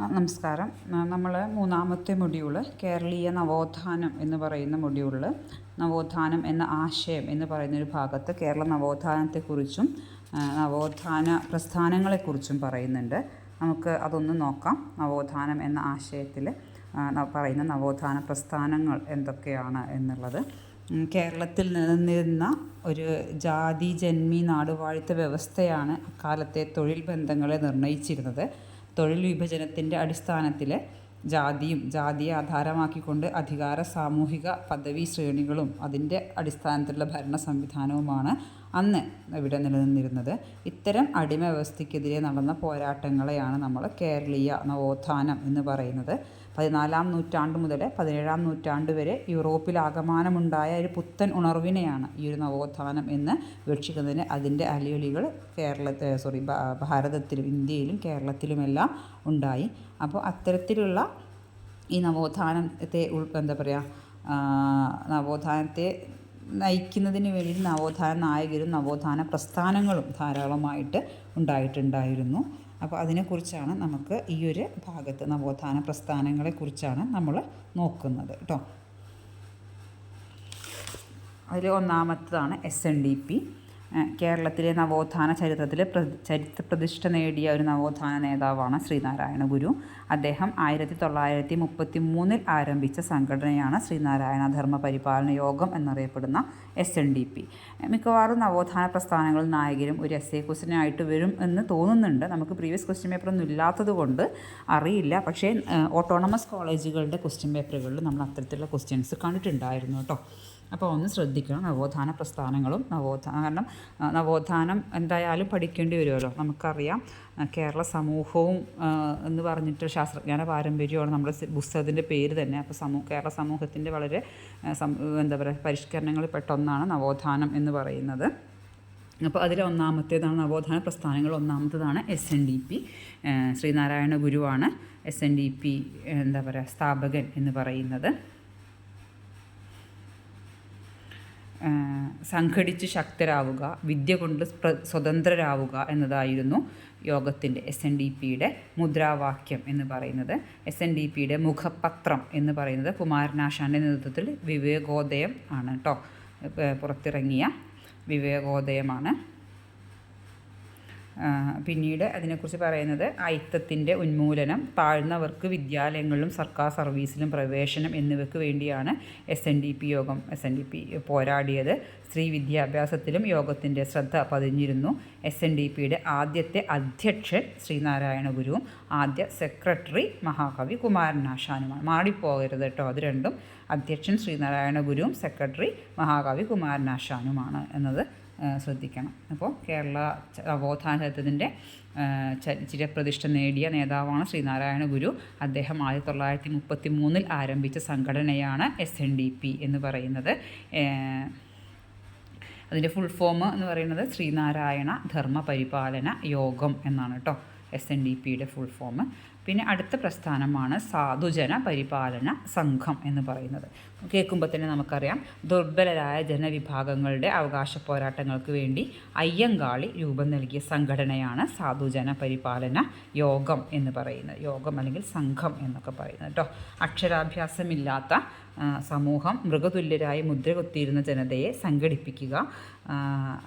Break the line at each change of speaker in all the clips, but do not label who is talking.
നമസ്കാരം. നമ്മൾ മൂന്നാമത്തെ മൊഡ്യൂൾ കേരളീയ നവോത്ഥാനം എന്ന് പറയുന്ന മൊഡ്യൂളിൽ നവോത്ഥാനം എന്ന ആശയം എന്ന് പറയുന്ന ഒരു ഭാഗത്ത് കേരള നവോത്ഥാനത്തെക്കുറിച്ചും നവോത്ഥാന പ്രസ്ഥാനങ്ങളെക്കുറിച്ചും പറയുന്നുണ്ട്. നമുക്ക് അതൊന്ന് നോക്കാം. നവോത്ഥാനം എന്ന ആശയത്തിൽ പറയുന്ന നവോത്ഥാന പ്രസ്ഥാനങ്ങൾ എന്തൊക്കെയാണ് എന്നുള്ളത്. കേരളത്തിൽ നിലനിന്നിരുന്ന ഒരു ജാതി ജന്മി നാടുവാഴിത്ത വ്യവസ്ഥയാണ് അക്കാലത്തെ തൊഴിൽ ബന്ധങ്ങളെ നിർണയിച്ചിരുന്നത് തൊഴിൽ വിഭജനത്തിന്റെ അടിസ്ഥാനത്തിൽ ജാതിയും ജാതിയെ ആധാരമാക്കിക്കൊണ്ട് അധികാര സാമൂഹിക പദവി ശ്രേണികളും അതിന്റെ അടിസ്ഥാനത്തിലുള്ള ഭരണ സംവിധാനവുമാണ് അന്ന് ഇവിടെ നിലനിന്നിരുന്നത്. ഇത്തരം അടിമ വ്യവസ്ഥയ്ക്കെതിരെ നടന്ന പോരാട്ടങ്ങളെയാണ് നമ്മൾ കേരളീയ നവോത്ഥാനം എന്ന് പറയുന്നത്. പതിനാലാം നൂറ്റാണ്ട് മുതൽ പതിനേഴാം നൂറ്റാണ്ട് വരെ യൂറോപ്പിൽ യൂറോപ്പിലാകമാനമുണ്ടായ ഒരു പുത്തൻ ഉണർവിനെയാണ് ഈ ഒരു നവോത്ഥാനം എന്ന് വീക്ഷിക്കുന്നതിന് അതിന്റെ അലയൊലികൾ കേരളത്തെ സോറി ഭാരതത്തിലും ഇന്ത്യയിലും കേരളത്തിലുമെല്ലാം ഉണ്ടായി. അപ്പോൾ അത്തരത്തിലുള്ള ഈ നവോത്ഥാനത്തെ എന്താ പറയുക നവോത്ഥാനത്തെ നയിക്കുന്നതിന് വേണ്ടി നവോത്ഥാന നായകരും നവോത്ഥാന പ്രസ്ഥാനങ്ങളും ധാരാളമായിട്ട് ഉണ്ടായിട്ടുണ്ടായിരുന്നു. അപ്പോൾ അതിനെക്കുറിച്ചാണ് നമുക്ക് ഈ ഒരു ഭാഗത്ത് നവോത്ഥാന പ്രസ്ഥാനങ്ങളെക്കുറിച്ചാണ് നമ്മൾ നോക്കുന്നത് കേട്ടോ. അതിൽ ഒന്നാമത്തതാണ് എസ് എൻ ഡി പി കേരളത്തിലെ നവോത്ഥാന ചരിത്രത്തിൽ ചരിത്ര പ്രതിഷ്ഠ നേടിയ ഒരു നവോത്ഥാന നേതാവാണ് ശ്രീനാരായണ ഗുരു. അദ്ദേഹം ആയിരത്തി തൊള്ളായിരത്തി മുപ്പത്തി മൂന്നിൽ ആരംഭിച്ച സംഘടനയാണ് ശ്രീനാരായണ ധർമ്മ പരിപാലന യോഗം എന്നറിയപ്പെടുന്ന എസ് എൻ ഡി പി. മിക്കവാറും നവോത്ഥാന പ്രസ്ഥാനങ്ങളിൽ നായകരും ഒരു എസ് എ ക്വസ്റ്റിനായിട്ട് വരും എന്ന് തോന്നുന്നുണ്ട്. നമുക്ക് പ്രീവിയസ് ക്വസ്റ്റ്യൻ പേപ്പറൊന്നും ഇല്ലാത്തത് കൊണ്ട് അറിയില്ല. പക്ഷേ ഓട്ടോണമസ് കോളേജുകളുടെ ക്വസ്റ്റ്യൻ പേപ്പറുകളിൽ നമ്മൾ അത്തരത്തിലുള്ള ക്വസ്റ്റ്യൻസ് കണ്ടിട്ടുണ്ടായിരുന്നു കേട്ടോ. അപ്പോൾ ഒന്ന് ശ്രദ്ധിക്കണം നവോത്ഥാന പ്രസ്ഥാനങ്ങളും നവോത്ഥാന കാരണം നവോത്ഥാനം എന്തായാലും പഠിക്കേണ്ടി വരുമല്ലോ. നമുക്കറിയാം കേരള സമൂഹവും എന്ന് പറഞ്ഞിട്ട് ശാസ്ത്രജ്ഞാന പാരമ്പര്യമാണ് നമ്മുടെ പുസ്തകത്തിന്റെ പേര് തന്നെ. അപ്പോൾ സമൂഹ കേരള സമൂഹത്തിന്റെ വളരെ എന്താ പറയുക പരിഷ്കരണങ്ങളിൽ പെട്ടൊന്നാണ് നവോത്ഥാനം എന്ന് പറയുന്നത്. അപ്പോൾ അതിൽ ഒന്നാമത്തേതാണ് നവോത്ഥാന പ്രസ്ഥാനങ്ങൾ. ഒന്നാമത്തേതാണ് S N D P Sree Narayana ഗുരുവാണ് എസ് എൻ ഡി പി എന്താ പറയുക സ്ഥാപകൻ എന്ന് പറയുന്നത് ആ, സംഘടിച്ച് ശക്തരാവുക വിദ്യ കൊണ്ട് സ്വതന്ത്രരാവുക എന്നതായിരുന്നു യോഗത്തിന്റെ എസ് എൻ ഡി പിയുടെ മുദ്രാവാക്യം എന്ന് പറയുന്നത്. എസ് എൻ ഡി പിയുടെ മുഖപത്രം എന്ന് പറയുന്നത് കുമാരനാശാന്റെ നേതൃത്വത്തിൽ വിവേകോദയം ആണ് കേട്ടോ പുറത്തിറങ്ങിയ വിവേകോദയമാണ്. പിന്നീട് അതിനെക്കുറിച്ച് പറയുന്നത് അയിത്തത്തിന്റെ ഉന്മൂലനം താഴ്ന്നവർക്ക് വിദ്യാലയങ്ങളിലും സർക്കാർ സർവീസിലും പ്രവേശനം എന്നിവയ്ക്ക് വേണ്ടിയാണ് എസ് എൻ ഡി പി യോഗം എസ് എൻ ഡി പി പോരാടിയത്. സ്ത്രീ വിദ്യാഭ്യാസത്തിലും യോഗത്തിന്റെ ശ്രദ്ധ പതിഞ്ഞിരുന്നു. എസ് എൻ ഡി പിയുടെ ആദ്യത്തെ അധ്യക്ഷൻ ശ്രീനാരായണ ഗുരുവും ആദ്യ സെക്രട്ടറി മഹാകവി കുമാരനാശാനുമാണ്. മാറിപ്പോകരുത് കേട്ടോ അത് രണ്ടും. അധ്യക്ഷൻ ശ്രീനാരായണ ഗുരുവും സെക്രട്ടറി മഹാകവി കുമാരനാശാനുമാണ് എന്നത് ശ്രദ്ധിക്കണം. അപ്പോൾ കേരള നവോത്ഥാനത്തിന്റെ ചിരപ്രതിഷ്ഠ നേടിയ നേതാവാണ് ശ്രീനാരായണ ഗുരു. അദ്ദേഹം ആയിരത്തി തൊള്ളായിരത്തി മുപ്പത്തി മൂന്നിൽ ആരംഭിച്ച സംഘടനയാണ് എസ് എൻ ഡി പി എന്ന് പറയുന്നത്. അതിന്റെ ഫുൾ ഫോം എന്ന് പറയുന്നത് ശ്രീനാരായണ ധർമ്മ പരിപാലന യോഗം എന്നാണ് കേട്ടോ എസ് എൻ ഡി പിയുടെ ഫുൾ ഫോം പിന്നെ അടുത്ത പ്രസ്ഥാനമാണ് സാധുജന പരിപാലന സംഘം എന്ന് പറയുന്നത്. കേൾക്കുമ്പോൾ തന്നെ നമുക്കറിയാം. ദുർബലരായ ജനവിഭാഗങ്ങളുടെ അവകാശ പോരാട്ടങ്ങൾക്ക് വേണ്ടി അയ്യങ്കാളി രൂപം നൽകിയ സംഘടനയാണ് സാധുജന പരിപാലന യോഗം എന്ന് പറയുന്നത്. യോഗം അല്ലെങ്കിൽ സംഘം എന്നൊക്കെ പറയുന്നത് കേട്ടോ. അക്ഷരാഭ്യാസമില്ലാത്ത സമൂഹം മൃഗതുല്യരായി മുദ്ര കുത്തിയിരുന്ന ജനതയെ സംഘടിപ്പിക്കുക.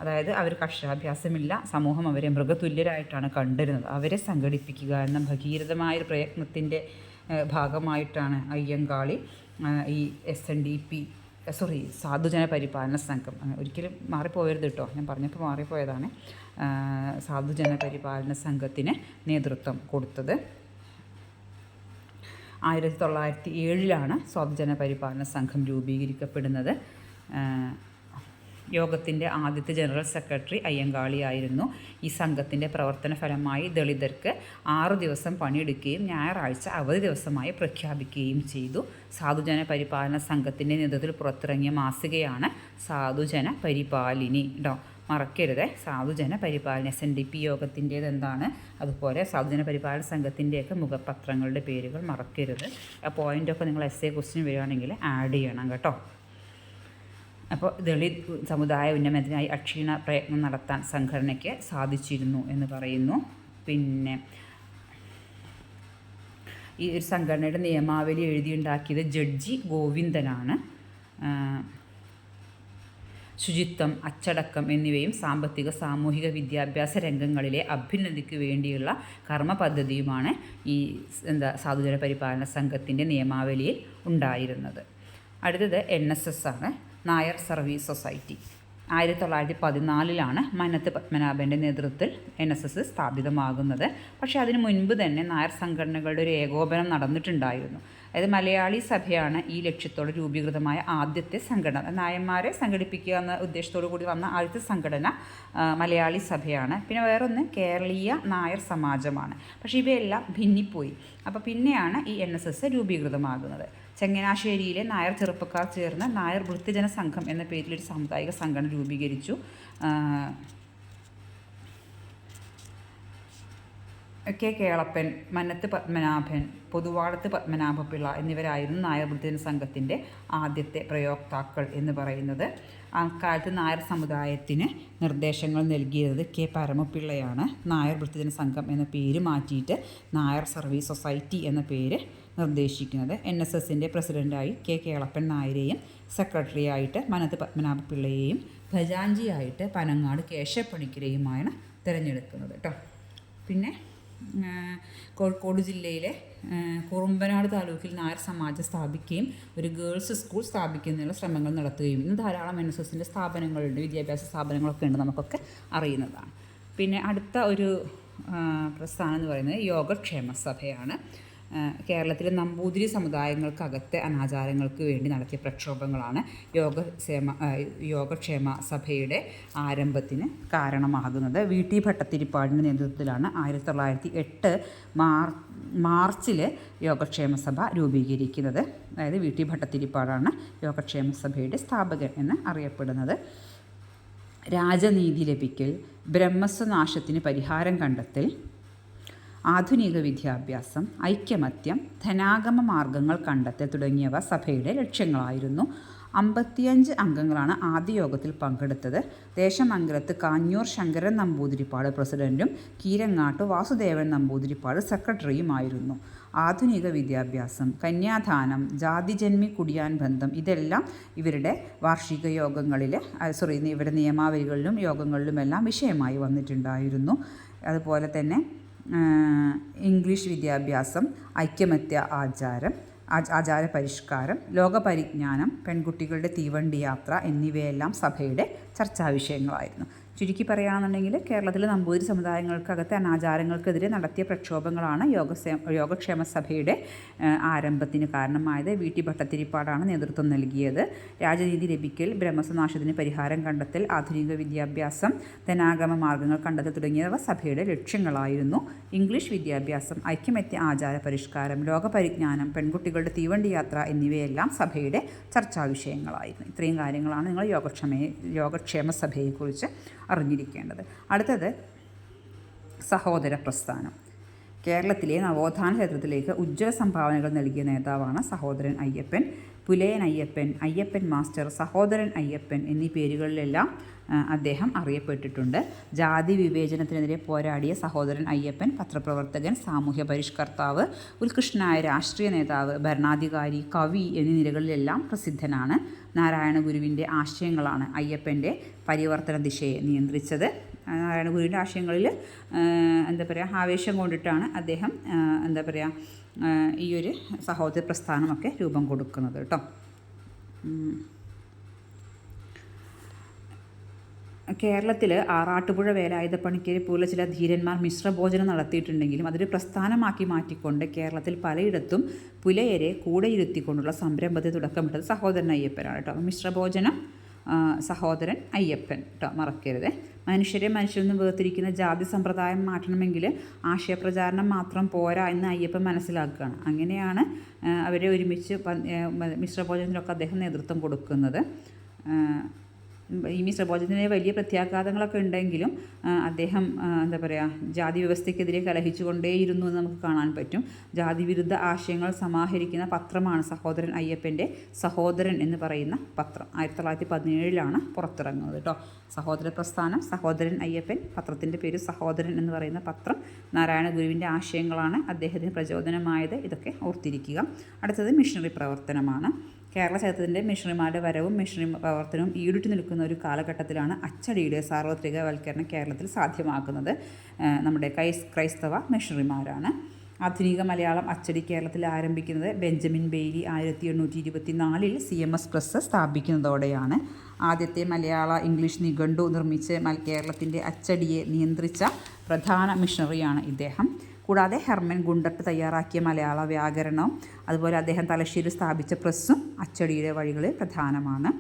അതായത് അവർക്ക് അക്ഷരാഭ്യാസമില്ല. സമൂഹം അവരെ മൃഗതുല്യരായിട്ടാണ് കണ്ടിരുന്നത്. അവരെ സംഘടിപ്പിക്കുക എന്ന ഭഗീരഥമായ പ്രയത്നത്തിന്റെ ഭാഗമായിട്ടാണ് അയ്യങ്കാളി ഈ S N D P sorry സാധുജന പരിപാലന സംഘം. ഒരിക്കലും മാറിപ്പോയരുത് കേട്ടോ ഞാൻ പറഞ്ഞപ്പോൾ മാറിപ്പോയതാണ്. സാധുജന പരിപാലന സംഘത്തിന് നേതൃത്വം കൊടുത്തത്. ആയിരത്തി തൊള്ളായിരത്തി ഏഴിലാണ് സാധുജന പരിപാലന സംഘം രൂപീകരിക്കപ്പെടുന്നത്. യോഗത്തിന്റെ ആദ്യത്തെ ജനറൽ സെക്രട്ടറി അയ്യങ്കാളിയായിരുന്നു ഈ സംഘത്തിന്റെ പ്രവർത്തന ഫലമായി ദളിതർക്ക് ആറു ദിവസം പണിയെടുക്കുകയും ഞായറാഴ്ച അവധി ദിവസമായി പ്രഖ്യാപിക്കുകയും ചെയ്തു. സാധുജന പരിപാലന സംഘത്തിന്റെ നേതൃത്വത്തിൽ പുറത്തിറങ്ങിയ മാസികയാണ് സാധുജന പരിപാലിനി. കേട്ടോ മറക്കരുത്. സാധുജന പരിപാലന എസ് എൻ ഡി പി യോഗത്തിന്റേത് എന്താണ് അതുപോലെ സാധുജന പരിപാലന സംഘത്തിന്റെയൊക്കെ മുഖപത്രങ്ങളുടെ പേരുകൾ മറക്കരുത്. ആ പോയിന്റൊക്കെ നിങ്ങൾ എസ് എ ക്വസ്റ്റിന് വരികയാണെങ്കിൽ ആഡ് ചെയ്യണം കേട്ടോ. അപ്പോൾ ദളിത് സമുദായ ഉന്നമനത്തിനായി അക്ഷീണ പ്രയത്നം നടത്താൻ സംഘടനയ്ക്ക് സാധിച്ചിരുന്നു എന്ന് പറയുന്നു. പിന്നെ ഈ ഒരു സംഘടനയുടെ നിയമാവലി എഴുതിയുണ്ടാക്കിയത് ജഡ്ജി ഗോവിന്ദനാണ്. ശുചിത്വം അച്ചടക്കം എന്നിവയും സാമ്പത്തിക സാമൂഹിക വിദ്യാഭ്യാസ രംഗങ്ങളിലെ അഭ്യുന്നതിക്ക് വേണ്ടിയുള്ള കർമ്മ പദ്ധതിയുമാണ് ഈ എന്താ സാധുജന പരിപാലന സംഘത്തിന്റെ നിയമാവലിയിൽ ഉണ്ടായിരുന്നത്. അടുത്തത് എൻ എസ് എസ് ആണ്. Nair service society. ആയിരത്തി തൊള്ളായിരത്തി പതിനാലിലാണ് മനത്ത് പത്മനാഭന്റെ നേതൃത്വത്തിൽ എൻ എസ് എസ് സ്ഥാപിതമാകുന്നത്. പക്ഷേ അതിനു മുൻപ് തന്നെ നായർ സംഘടനകളുടെ ഒരു ഏകോപനം നടന്നിട്ടുണ്ടായിരുന്നു. അതായത് മലയാളി സഭയാണ് ഈ ലക്ഷ്യത്തോടെ രൂപീകൃതമായ ആദ്യത്തെ സംഘടന. നായന്മാരെ സംഘടിപ്പിക്കുക എന്ന ഉദ്ദേശത്തോടു കൂടി വന്ന ആദ്യത്തെ സംഘടന മലയാളി സഭയാണ്. പിന്നെ വേറൊന്ന് കേരളീയ നായർ സമാജമാണ്. പക്ഷേ ഇവയെല്ലാം ഭിന്നിപ്പോയി. അപ്പോൾ പിന്നെയാണ് ഈ എൻ രൂപീകൃതമാകുന്നത്. ചങ്ങനാശ്ശേരിയിലെ നായർ ചെറുപ്പക്കാർ ചേർന്ന് നായർ വൃത്തിജന സംഘം എന്ന പേരിൽ ഒരു സാമുദായിക സംഘടന രൂപീകരിച്ചു. കെ കേളപ്പൻ മന്നത്ത് പത്മനാഭൻ പൊതുവാളത്ത് പത്മനാഭപിള്ള എന്നിവരായിരുന്നു നായർ വൃത്തിജന സംഘത്തിന്റെ ആദ്യത്തെ പ്രയോക്താക്കൾ എന്ന് പറയുന്നത്. അക്കാലത്ത് നായർ സമുദായത്തിന് നിർദ്ദേശങ്ങൾ നൽകിയത് കെ പരമപിള്ളയാണ്. നായർ വൃത്തിജന സംഘം എന്ന പേര് മാറ്റിയിട്ട് നായർ സർവീസ് സൊസൈറ്റി എന്ന പേര് നിർദ്ദേശിക്കുന്നത്. എൻ എസ് എസിന്റെ പ്രസിഡന്റായി കെ കേളപ്പൻ നായരെയും സെക്രട്ടറിയായിട്ട് മനത്ത് പത്മനാഭപിള്ളയെയും ഖജാഞ്ചിയായിട്ട് പനങ്ങാട് കേശപ്പണിക്കരെയുമാണ് തിരഞ്ഞെടുക്കുന്നത് കേട്ടോ പിന്നെ കോഴിക്കോട് ജില്ലയിലെ കുറുമ്പനാട് താലൂക്കിൽ നായർ സമാജം സ്ഥാപിക്കുകയും ഒരു ഗേൾസ് സ്കൂൾ സ്ഥാപിക്കുന്നതിനുള്ള ശ്രമങ്ങൾ നടത്തുകയും ഇന്ന് ധാരാളം എൻ എസ് എസിന്റെ സ്ഥാപനങ്ങളുണ്ട്. വിദ്യാഭ്യാസ സ്ഥാപനങ്ങളൊക്കെ ഉണ്ട് നമുക്കൊക്കെ അറിയുന്നതാണ്. പിന്നെ അടുത്ത ഒരു പ്രസ്ഥാനം എന്ന് പറയുന്നത് യോഗക്ഷേമ സഭയാണ് കേരളത്തിലെ നമ്പൂതിരി സമുദായങ്ങൾക്കകത്തെ അനാചാരങ്ങൾക്ക് വേണ്ടി നടത്തിയ പ്രക്ഷോഭങ്ങളാണ് യോഗക്ഷേമ യോഗക്ഷേമ സഭയുടെ ആരംഭത്തിന് കാരണമാകുന്നത്. വി. ടി. ഭട്ടത്തിരിപ്പാടിന്റെ നേതൃത്വത്തിലാണ് ആയിരത്തി തൊള്ളായിരത്തി എട്ട് മാർ മാർച്ചിൽ യോഗക്ഷേമ സഭ രൂപീകരിക്കുന്നത്. അതായത് വി. ടി. ഭട്ടത്തിരിപ്പാടാണ് യോഗക്ഷേമ സഭയുടെ സ്ഥാപകൻ എന്ന് അറിയപ്പെടുന്നത്. രാജനീതി ലഭിക്കൽ ബ്രഹ്മസ്വനാശത്തിന് പരിഹാരം കണ്ടെത്തൽ ആധുനിക വിദ്യാഭ്യാസം ഐക്യമത്യം ധനാഗമ മാർഗങ്ങൾ കണ്ടെത്തൽ തുടങ്ങിയവ സഭയുടെ ലക്ഷ്യങ്ങളായിരുന്നു. അമ്പത്തിയഞ്ച് അംഗങ്ങളാണ് ആദ്യ യോഗത്തിൽ പങ്കെടുത്തത്. ദേശമംഗലത്ത് കാഞ്ഞൂർ ശങ്കരൻ നമ്പൂതിരിപ്പാട് പ്രസിഡന്റും കീരങ്ങാട്ട് വാസുദേവൻ നമ്പൂതിരിപ്പാട് സെക്രട്ടറിയുമായിരുന്നു. ആധുനിക വിദ്യാഭ്യാസം കന്യാദാനം ജാതിജന്മി കുടിയാൻ ബന്ധം ഇതെല്ലാം ഇവരുടെ വാർഷിക യോഗങ്ങളിൽ സോറി ഇവരുടെ നിയമാവലികളിലും യോഗങ്ങളിലുമെല്ലാം വിഷയമായി വന്നിട്ടുണ്ടായിരുന്നു. അതുപോലെ തന്നെ ഇംഗ്ലീഷ് വിദ്യാഭ്യാസം ഐക്യമത്യ ആചാരം ആച- ആചാര പരിഷ്കാരം ലോകപരിജ്ഞാനം പെൺകുട്ടികളുടെ തീവണ്ടി യാത്ര എന്നിവയെല്ലാം സഭയുടെ ചർച്ചാ വിഷയങ്ങളായിരുന്നു ചുരുക്കി പറയുകയാണെന്നുണ്ടെങ്കിൽ കേരളത്തിലെ നമ്പൂതിരി സമുദായങ്ങൾക്കകത്തെ അനാചാരങ്ങൾക്കെതിരെ നടത്തിയ പ്രക്ഷോഭങ്ങളാണ് യോഗസേ യോഗക്ഷേമ സഭയുടെ ആരംഭത്തിന് കാരണമായത്. വി. ടി. ഭട്ടത്തിരിപ്പാടാണ് നേതൃത്വം നൽകിയത്. രാജനീതി ലഭിക്കൽ ബ്രഹ്മസനാശത്തിന് പരിഹാരം കണ്ടെത്തൽ ആധുനിക വിദ്യാഭ്യാസം ധനാഗമ മാർഗങ്ങൾ കണ്ടെത്തൽ തുടങ്ങിയവ സഭയുടെ ലക്ഷ്യങ്ങളായിരുന്നു. ഇംഗ്ലീഷ് വിദ്യാഭ്യാസം ഐക്യമത്യ ആചാര പരിഷ്കാരം ലോകപരിജ്ഞാനം പെൺകുട്ടികളുടെ തീവണ്ടി യാത്ര എന്നിവയെല്ലാം സഭയുടെ ചർച്ചാ വിഷയങ്ങളായിരുന്നു ഇത്രയും കാര്യങ്ങളാണ് നിങ്ങൾ യോഗക്ഷമയെ യോഗക്ഷേമ സഭയെക്കുറിച്ച് അറിഞ്ഞിരിക്കേണ്ടത്. അടുത്തത് സഹോദര പ്രസ്ഥാനം. കേരളത്തിലെ നവോത്ഥാന ചരിത്രത്തിലേക്ക് ഉജ്ജ്വല സംഭാവനകൾ നൽകിയ നേതാവാണ് സഹോദരൻ അയ്യപ്പൻ. പുലയൻ അയ്യപ്പൻ അയ്യപ്പൻ മാസ്റ്റർ സഹോദരൻ അയ്യപ്പൻ എന്നീ പേരുകളിലെല്ലാം അദ്ദേഹം അറിയപ്പെട്ടിട്ടുണ്ട്. ജാതി വിവേചനത്തിനെതിരെ പോരാടിയ സഹോദരൻ അയ്യപ്പൻ പത്രപ്രവർത്തകൻ സാമൂഹ്യ പരിഷ്കർത്താവ് ഉത്കൃഷ്ടനായ രാഷ്ട്രീയ നേതാവ് ഭരണാധികാരി കവി എന്നീ നിലകളിലെല്ലാം പ്രസിദ്ധനാണ്. നാരായണ ഗുരുവിന്റെ ആശയങ്ങളാണ് അയ്യപ്പന്റെ പരിവർത്തന ദിശയെ നിയന്ത്രിച്ചത്. ആ, നാരായണ ഗുരുവിന്റെ ആശയങ്ങളിൽ എന്താ പറയുക ആവേശം കൊണ്ടിട്ടാണ് അദ്ദേഹം എന്താ പറയുക ഈ ഒരു സഹോദര പ്രസ്ഥാനമൊക്കെ രൂപം കൊടുക്കുന്നത് കേട്ടോ. കേരളത്തിൽ ആറാട്ടുപുഴ വേലായുധ പണിക്കരെ പോലെ ചില ധീരന്മാർ മിശ്രഭോജനം നടത്തിയിട്ടുണ്ടെങ്കിലും അതൊരു പ്രസ്ഥാനമാക്കി മാറ്റിക്കൊണ്ട് കേരളത്തിൽ പലയിടത്തും പുലയരെ കൂടെ ഇരുത്തിക്കൊണ്ടുള്ള സംരംഭത്തെ തുടക്കമിട്ടത് സഹോദരൻ അയ്യപ്പനാണ് കേട്ടോ. മിശ്രഭോജനം സഹോദരൻ അയ്യപ്പൻ കേട്ടോ മറക്കരുത്. മനുഷ്യരെ മനുഷ്യരിൽ നിന്ന് വേർതിരിക്കുന്ന ജാതി സമ്പ്രദായം മാറ്റണമെങ്കിൽ ആശയപ്രചാരണം മാത്രം പോരാ എന്ന് അയ്യപ്പൻ മനസ്സിലാക്കുകയാണ്. അങ്ങനെയാണ് അവരെ ഒരുമിച്ച് മിശ്രഭോജനത്തിനൊക്കെ അദ്ദേഹം നേതൃത്വം കൊടുക്കുന്നത്. ഈ മിസ്റ്റർ ബോജത്തിന് വലിയ പ്രത്യാഘാതങ്ങളൊക്കെ ഉണ്ടെങ്കിലും അദ്ദേഹം എന്താ പറയുക ജാതി വ്യവസ്ഥയ്ക്കെതിരെ കലഹിച്ചുകൊണ്ടേയിരുന്നു എന്ന് നമുക്ക് കാണാൻ പറ്റും. ജാതി വിരുദ്ധ ആശയങ്ങൾ സമാഹരിക്കുന്ന പത്രമാണ് സഹോദരൻ അയ്യപ്പന്റെ സഹോദരൻ എന്ന് പറയുന്ന പത്രം. ആയിരത്തി തൊള്ളായിരത്തി പതിനേഴിലാണ് പുറത്തിറങ്ങുന്നത് കേട്ടോ. സഹോദര പ്രസ്ഥാനം സഹോദരൻ അയ്യപ്പൻ പത്രത്തിന്റെ പേര് സഹോദരൻ എന്ന് പറയുന്ന പത്രം നാരായണ ഗുരുവിന്റെ ആശയങ്ങളാണ് അദ്ദേഹത്തിന് പ്രചോദനമായത്. ഇതൊക്കെ ഓർത്തിരിക്കുക. അടുത്തത് മിഷണറി പ്രവർത്തനമാണ്. കേരള ചരിത്രത്തിന്റെ മിഷണറിമാരുടെ വരവും മിഷണറി പ്രവർത്തനവും ഈടുറ്റി നിൽക്കുന്ന ഒരു കാലഘട്ടത്തിലാണ് അച്ചടിയുടെ സാർവത്രികവൽക്കരണം കേരളത്തിൽ സാധ്യമാക്കുന്നത്. നമ്മുടെ ക്രൈസ് ക്രൈസ്തവ മിഷണറിമാരാണ്. ആധുനിക മലയാളം അച്ചടി കേരളത്തിൽ ആരംഭിക്കുന്നത് ബെഞ്ചമിൻ ബെയ്ലി ആയിരത്തി എണ്ണൂറ്റി ഇരുപത്തി നാലിൽ സി എം എസ് പ്രസ് സ്ഥാപിക്കുന്നതോടെയാണ്. ആദ്യത്തെ മലയാള ഇംഗ്ലീഷ് നിഘണ്ടു നിർമ്മിച്ച് കേരളത്തിന്റെ അച്ചടിയെ നിയന്ത്രിച്ച പ്രധാന മിഷണറിയാണ് ഇദ്ദേഹം. കൂടാതെ ഹെർമൻ ഗുണ്ടട്ട് തയ്യാറാക്കിയ മലയാള വ്യാകരണം. അതുപോലെ അദ്ദേഹം തലശ്ശേരി സ്ഥാപിച്ച പ്രസ്സും അച്ചടിയുടെ വഴികളിൽ പ്രധാനമാണ്.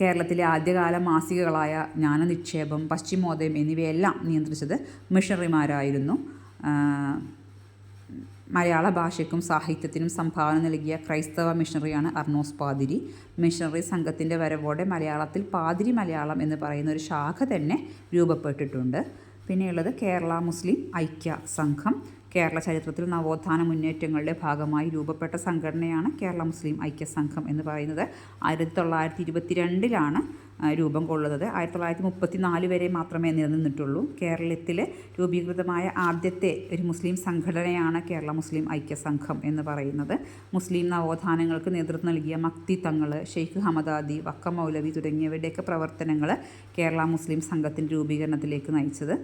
കേരളത്തിലെ ആദ്യകാല മാസികകളായ ജ്ഞാനനിക്ഷേപം പശ്ചിമോദയം എന്നിവയെല്ലാം നിയന്ത്രിച്ചത് മിഷണറിമാരായിരുന്നു. മലയാള ഭാഷയ്ക്കും സാഹിത്യത്തിനും സംഭാവന നൽകിയ ക്രൈസ്തവ മിഷണറിയാണ് അർണോസ് പാതിരി. മിഷണറി സംഘത്തിന്റെ വരവോടെ മലയാളത്തിൽ പാതിരി മലയാളം എന്ന് പറയുന്ന ഒരു ശാഖ തന്നെ രൂപപ്പെട്ടിട്ടുണ്ട്. പിന്നെയുള്ളത് കേരള മുസ്ലിം ഐക്യ സംഘം. കേരള ചരിത്രത്തിൽ നവോത്ഥാന മുന്നേറ്റങ്ങളുടെ ഭാഗമായി രൂപപ്പെട്ട സംഘടനയാണ് കേരള മുസ്ലിം ഐക്യ സംഘം എന്ന് പറയുന്നത്. ആയിരത്തി തൊള്ളായിരത്തി ഇരുപത്തിരണ്ടിലാണ് രൂപം കൊള്ളുന്നത്. ആയിരത്തി തൊള്ളായിരത്തി മുപ്പത്തി നാല് വരെ മാത്രമേ നിലനിന്നിട്ടുള്ളൂ. കേരളത്തിലെ രൂപീകൃതമായ ആദ്യത്തെ ഒരു മുസ്ലിം സംഘടനയാണ് കേരള മുസ്ലിം ഐക്യ സംഘം എന്ന് പറയുന്നത്. മുസ്ലിം നവോത്ഥാനങ്ങൾക്ക് നേതൃത്വം നൽകിയ മക്തി തങ്ങൾ ഷെയ്ഖ് ഹമദാദി വക്കം മൗലവി തുടങ്ങിയവരുടെയൊക്കെ പ്രവർത്തനങ്ങൾ കേരള മുസ്ലിം സംഘത്തിന്റെ രൂപീകരണത്തിലേക്ക് നയിച്ചത്.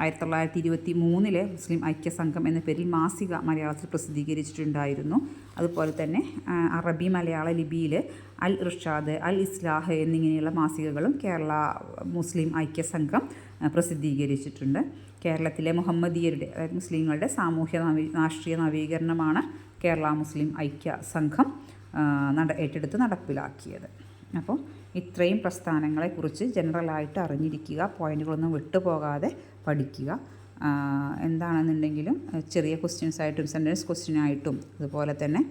ആയിരത്തി തൊള്ളായിരത്തി ഇരുപത്തി മൂന്നിലെ മുസ്ലിം ഐക്യസംഘം എന്ന പേരിൽ മാസിക മലയാളത്തിൽ പ്രസിദ്ധീകരിച്ചിട്ടുണ്ടായിരുന്നു. അതുപോലെ തന്നെ അറബി മലയാള ലിപിയിൽ അൽ ഇർഷാദ് അൽ ഇസ്ലാഹ് എന്നിങ്ങനെയുള്ള മാസികകളും കേരള മുസ്ലിം ഐക്യസംഘം പ്രസിദ്ധീകരിച്ചിട്ടുണ്ട്. കേരളത്തിലെ മുഹമ്മദീയരുടെ അതായത് മുസ്ലിങ്ങളുടെ സാമൂഹ്യ രാഷ്ട്രീയ നവീകരണമാണ് കേരള മുസ്ലിം ഐക്യ സംഘം നട ഏറ്റെടുത്ത് നടപ്പിലാക്കിയത്. അപ്പോൾ ഇത്രയും പ്രസ്ഥാനങ്ങളെക്കുറിച്ച് ജനറലായിട്ട് അറിഞ്ഞിരിക്കുക പോയിന്റുകളൊന്നും വിട്ടുപോകാതെ പഠിക്കുക. എന്താണെന്നുണ്ടെങ്കിലും ചെറിയ ക്വസ്റ്റ്യൻസ് ആയിട്ടും സെന്റൻസ് ക്വസ്റ്റ്യനായിട്ടും അതുപോലെ തന്നെ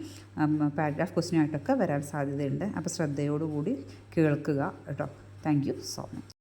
പാരഗ്രാഫ് ക്വസ്റ്റ്യനായിട്ടൊക്കെ വരാൻ സാധ്യതയുണ്ട്. അപ്പോൾ ശ്രദ്ധയോടുകൂടി കേൾക്കുക കേട്ടോ. Thank you so much.